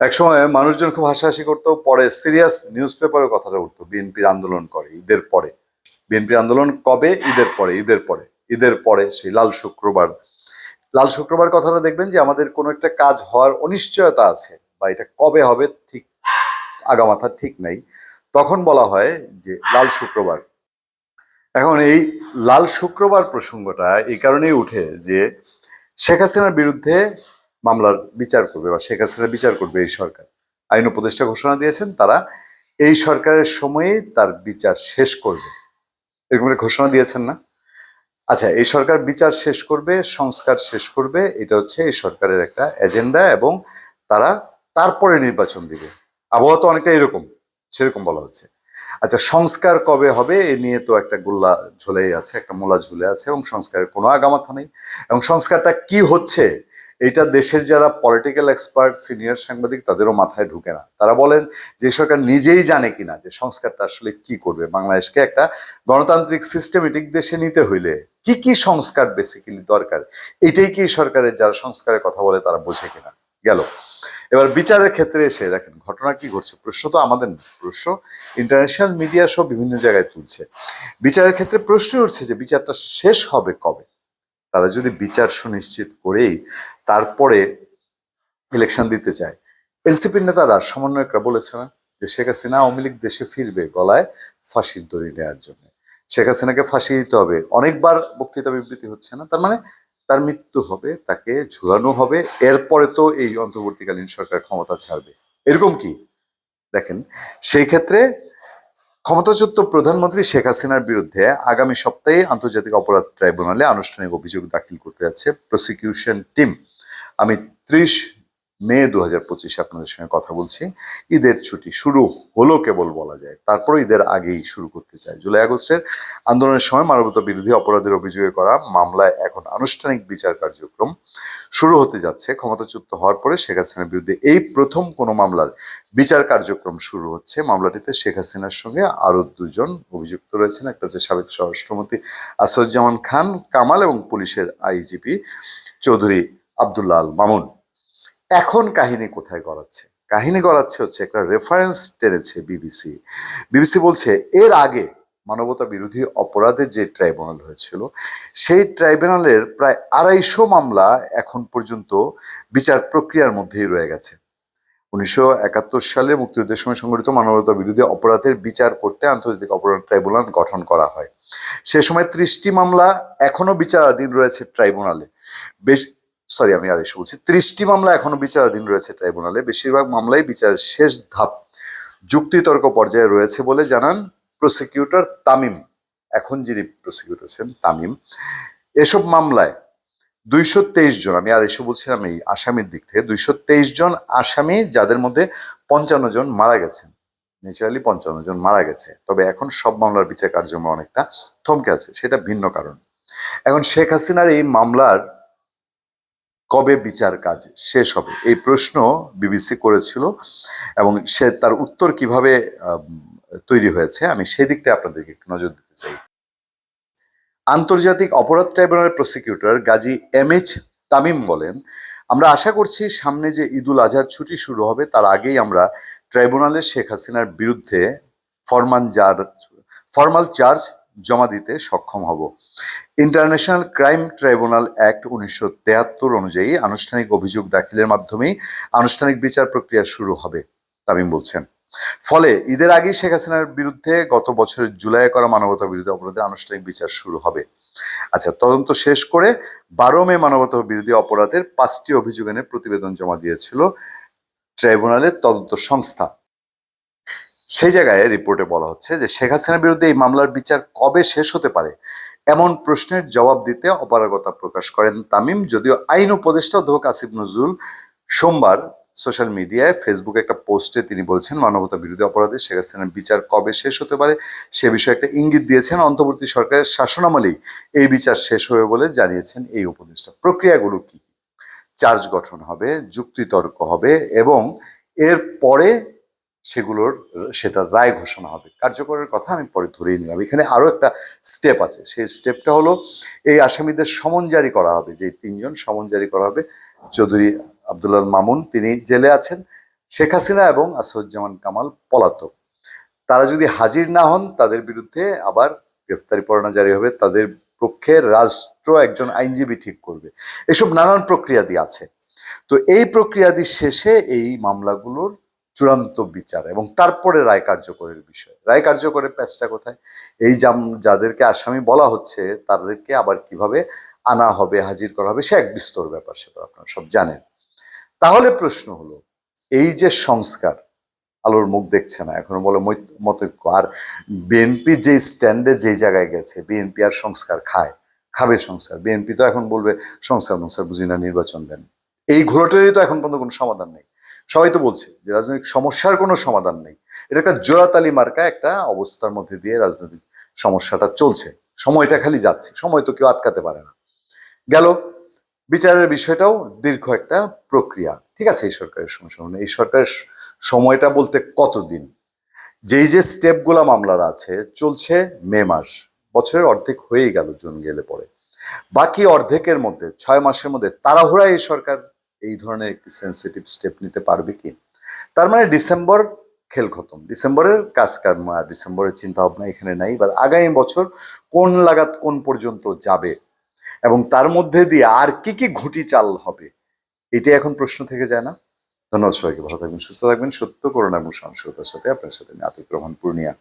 একসময় মানুষজন খুব হাসাহাসি করতো, পরে সিরিয়াস নিউজ পেপারের কথাটা উঠতো, বিএনপির আন্দোলন করে, ঈদের পরে। বিএনপির আন্দোলন কবে? ঈদের পরে ঈদের পরে ঈদের পরে, সেই লাল শুক্রবার। লাল শুক্রবার কথাটা দেখবেন যে আমাদের কোনো একটা কাজ হওয়ার অনিশ্চয়তা আছে, বা এটা কবে হবে ঠিক, আগামাথা ঠিক নাই। তখন বলা হয় যে লাল শুক্রবার। এখন এই লাল শুক্রবার প্রসঙ্গটা এই কারণেই উঠে যে শেখ হাসিনার বিরুদ্ধে মামলার বিচার করবে বা শেখ হাসিনার বিচার করবে এই সরকার। আইন উপদেষ্টা ঘোষণা দিয়েছেন, তারা এই সরকারের সময়ে তার বিচার শেষ করবে। এরকম ঘোষণা দিয়েছেন না? আচ্ছা এই সরকার বিচার শেষ করবে, সংস্কার শেষ করবে, এটা হচ্ছে এই সরকারের একটা এজেন্ডা এবং তারা তারপরে নির্বাচন দিবে। আবহাওয়া তো অনেকটা এরকম, সেরকম বলা হচ্ছে। আচ্ছা সংস্কার কবে হবে এ নিয়ে তো একটা গোল্লা ঝুলেই আছে, একটা মোলা ঝুলে আছে এবং সংস্কারের কোনো আগামাথা নেই। এবং সংস্কারটা কি হচ্ছে এটা দেশের যারা পলিটিক্যাল এক্সপার্ট সিনিয়র সাংবাদিক, তাদেরও মাথায় ঢুকে না। তারা বলেন যে সরকার নিজেই জানে কিনা যে সংস্কারটা আসলে কি করবে। বাংলাদেশকে একটা গণতান্ত্রিক সিস্টেমেটিক দেশে নিতে হইলে কি কি সংস্কার বেসিক্যালি দরকার? এটাই কি সরকারের যারা সংস্কারের কথা বলে তারা বোঝে কিনা? গেল। এবার বিচারের ক্ষেত্রে এসে দেখেন, ঘটনা কি ঘটছে? প্রশ্ন তো আমাদের প্রশ্ন ইন্টারন্যাশনাল মিডিয়া সব বিভিন্ন জায়গায় তুলছে। বিচারের ক্ষেত্রে প্রশ্ন উঠছে যে বিচারটা শেষ হবে কবে? তারা যদি বিচার সুনিশ্চিত করেই তারপরে ইলেকশন দিতে চায়। এনসিপির নেতারা সমন্বয়করা বলেছে না যে শেখ হাসিনা আওয়ামী লীগ দেশে ফিরবে গলায় ফাঁসির দড়ি নেওয়ার জন্য। শেখ হাসিনাকে ফাঁসি দিতে হবে। অনেকবার বক্তৃতা বিবৃতি হচ্ছে না, তার মানে তার মৃত্যু হবে, তাকে ঝুলানো হবে, এরপরে তো এই অন্তর্বর্তীকালীন সরকার ক্ষমতা ছাড়বে। এরকম কি? দেখেন, সেই ক্ষেত্রে ক্ষমতাচ্যুত প্রধানমন্ত্রী শেখ হাসিনার বিরুদ্ধে আগামী সপ্তাহে আন্তর্জাতিক অপরাধ ট্রাইব্যুনালে আনুষ্ঠানিক অভিযোগ দাখিল করতে যাচ্ছে প্রসিকিউশন টিম আমি ত্রিশ মে দু হাজার পঁচিশে আপনাদের সঙ্গে কথা বলছি। ঈদের ছুটি শুরু হলো কেবল বলা যায়। তারপর ঈদের আগেই শুরু করতে চাই। জুলাই আগস্টের আন্দোলনের সময় মানবতা বিরোধী অপরাধের অভিযোগে করা মামলায় এখন আনুষ্ঠানিক বিচার কার্যক্রম শুরু হতে যাচ্ছে। ক্ষমতাচ্যুত হওয়ার পরে শেখ হাসিনার বিরুদ্ধে এই প্রথম কোনো মামলার বিচার কার্যক্রম শুরু হচ্ছে। মামলাটিতে শেখ হাসিনার সঙ্গে আরও দুজন অভিযুক্ত রয়েছেন। একটা হচ্ছে সাবেক স্বরাষ্ট্রমন্ত্রী আসরুজ্জামান খান, কামাল এবং পুলিশের আইজিপি চৌধুরী আবদুল্লাহ আল মামুন। এখন কাহিনী কোথায় গড়াচ্ছে? কাহিনী গড়াচ্ছে হচ্ছে একটা রেফারেন্স টেনেছে বিবিসি বিবিসি বলছে, এর আগে মানবতা বিরোধী অপরাধের যে ট্রাইব্যুনাল হয়েছিল, সেই ট্রাইব্যুনালের প্রায় আড়াইশো মামলা এখন পর্যন্ত বিচার প্রক্রিয়ার মধ্যেই রয়ে গেছে। উনিশশো একাত্তর সালে মুক্তিযুদ্ধের সময় সংঘটিত মানবতা বিরোধী অপরাধের বিচার করতে আন্তর্জাতিক অপরাধ ট্রাইব্যুনাল গঠন করা হয়। সে সময় ত্রিশটি মামলা এখনও বিচারাধীন রয়েছে ট্রাইব্যুনালে বেশ সরি, আমি আরেকশো বলছি। ত্রিশটি মামলা এখনও বিচারাধীন রয়েছে ট্রাইব্যুনালে। বেশিরভাগ মামলাই বিচারের শেষ ধাপ। যুক্তিতর্ক পর্যায়ে রয়েছে বলে জানান প্রসিকিউটর তামিম। এখন যিনি প্রসিকিউটর আছেন, তামিম। এসব মামলায় দুইশো তেইশ জন, আমি আর এসব বলছিলাম এই আসামির দিক থেকে, দুইশো তেইশ জন আসামি যাদের মধ্যে পঞ্চান্ন জন মারা গেছেন। ন্যাচারালি পঞ্চান্ন জন মারা গেছে। তবে এখন সব মামলার বিচার কার্যক্রম অনেকটা থমকে আছে, সেটা ভিন্ন কারণ। এখন শেখ হাসিনার এই মামলার কবে বিচার কাজ শেষ হবে? এই প্রশ্ন বিবিসি করেছিল এবং সে তার উত্তর কীভাবে তৈরি হয়েছে, আমি সেই দিকটা আপনাদেরকে একটু নজর দিতে চাই। আন্তর্জাতিক অপরাধ ট্রাইব্যুনালের prosecutor Gazi M H Tamim বলেন, আমরা আশা করছি সামনে যে ঈদুল আজহার ছুটি শুরু হবে, তার আগেই আমরা ট্রাইব্যুনালে শেখ হাসিনার বিরুদ্ধে ফরমান যার ফর্মাল চার্জ জমা দিতে সক্ষম হব। ইন্টারন্যাশনাল ক্রাইম ট্রাইব্যুনাল অ্যাক্ট উনিশশো তেহাত্তর অনুযায়ী আনুষ্ঠানিক অভিযোগ দাখিলের মাধ্যমেই আনুষ্ঠানিক বিচার প্রক্রিয়া শুরু হবে, তামিম বলছেন। ফলে ঈদের আগেই শেখ হাসিনার বিরুদ্ধে গত বছরের জুলাই করা মানবতা বিরোধী অপরাধের আনুষ্ঠানিক বিচার শুরু হবে। আচ্ছা তদন্ত শেষ করে বারো মে মানবতা বিরোধী অপরাধের পাঁচটি অভিযোগ এনে প্রতিবেদন জমা দিয়েছিল ট্রাইব্যুনালের তদন্ত সংস্থা। সেই জায়গায় রিপোর্টে বলা হচ্ছে যে শেখ হাসিনার বিরুদ্ধে এই মামলার বিচার কবে শেষ হতে পারে এমন প্রশ্নের জবাব দিতে অপারগতা প্রকাশ করেন তামিম, যদিও আইন উপদেষ্টা অধ্যাপক আসিফ নজরুল সোমবার সোশ্যাল মিডিয়ায় ফেসবুকে একটা পোস্টে তিনি বলছেন, মানবতা বিরোধী অপরাধে শেখ হাসিনার বিচার কবে শেষ হতে পারে সে বিষয়ে একটা ইঙ্গিত দিয়েছেন। অন্তর্বর্তী সরকারের শাসনামলেই এই বিচার শেষ হবে বলে জানিয়েছেন এই উপদেষ্টা। প্রক্রিয়াগুলো কি? চার্জ গঠন হবে, যুক্তিতর্ক হবে এবং এর পরে সেগুলোর, সেটার রায় ঘোষণা হবে। কার্যকরের কথা আমি পরে ধরেই নিলাম। এখানে আরও একটা স্টেপ আছে। সেই স্টেপটা হলো, এই আসামিদের সমন জারি করা হবে। যে তিনজন সমন জারি করা হবে, চৌধুরী আব্দুল্লাহ মামুন, তিনি জেলে আছেন, শেখ হাসিনা এবং আসাদুজ্জামান কামাল পলাতক। তারা যদি হাজির না হন, তাদের বিরুদ্ধে আবার গ্রেফতারি পরোয়ানা জারি হবে। তাদের পক্ষে রাষ্ট্র একজন আইনজীবী ঠিক করবে। এসব নানান প্রক্রিয়াদি আছে। তো এই প্রক্রিয়াদি শেষে এই মামলাগুলোর চূড়ান্ত বিচার এবং তারপরে রায় কার্যকরের বিষয়। রায় কার্যকরের প্যাচটা কোথায়? এই জাম, যাদেরকে আসামি বলা হচ্ছে, তাদেরকে আবার কীভাবে আনা হবে, হাজির করা হবে, সে এক বিস্তর ব্যাপার সেটা আপনারা সব জানেন। তাহলে প্রশ্ন হলো, এই যে সংস্কার, আলোর মুখ দেখছে না, এখনও বলে মতৈক্য। আর বিএনপি যে স্ট্যান্ডে যে জায়গায় গেছে বিএনপি আর সংস্কার খায়, খাবে সংস্কার। বিএনপি তো এখন বলবে, সংস্কার সংস্কার বুঝি না নির্বাচন দেন। এই ঘোলটেরই তো এখন পর্যন্ত কোনো সমাধান নেই। সবাই তো বলছে যে রাজনৈতিক সমস্যার কোনো সমাধান নেই। এটা একটা জোড়াতালি মার্কা একটা অবস্থার মধ্যে দিয়ে রাজনৈতিক সমস্যাটা চলছে। সময়টা খালি যাচ্ছে, সময় তো কেউ আটকাতে পারে না। গেল, বিচারের বিষয়টাও দীর্ঘ একটা প্রক্রিয়া। ঠিক আছে, এই সরকারের সমস্যা এই সরকারের সময়টা বলতে কতদিন? যেই যে স্টেপগুলা মামলার আছে, চলছে মে মাস। বছরের অর্ধেক হয়েই গেল, জুন গেলে পরে। বাকি অর্ধেকের মধ্যে, ছয় মাসের মধ্যে তাড়াহুড়ায় এই সরকার এই ধরনের একটি সেন্সিটিভ স্টেপ নিতে পারবে কি? তার মানে ডিসেম্বর খেল খতম। ডিসেম্বরের কাজ কর্ম আর ডিসেম্বরের চিন্তা ভাবনা এখানে নাই, এবার আগামী বছর কোন লাগাত কোন পর্যন্ত যাবে এবং তার মধ্যে দিয়ে আর কি কি ঘুটি চাল হবে, এটি এখন প্রশ্ন থেকে যায় না। ধন্যবাদ সবাইকে, ভালো থাকবেন, সুস্থ থাকবেন। সত্য করোনা এবং সহনশীলতার সাথে আপনার সাথে আমি আতিক রহমান, পূর্ণিয়া।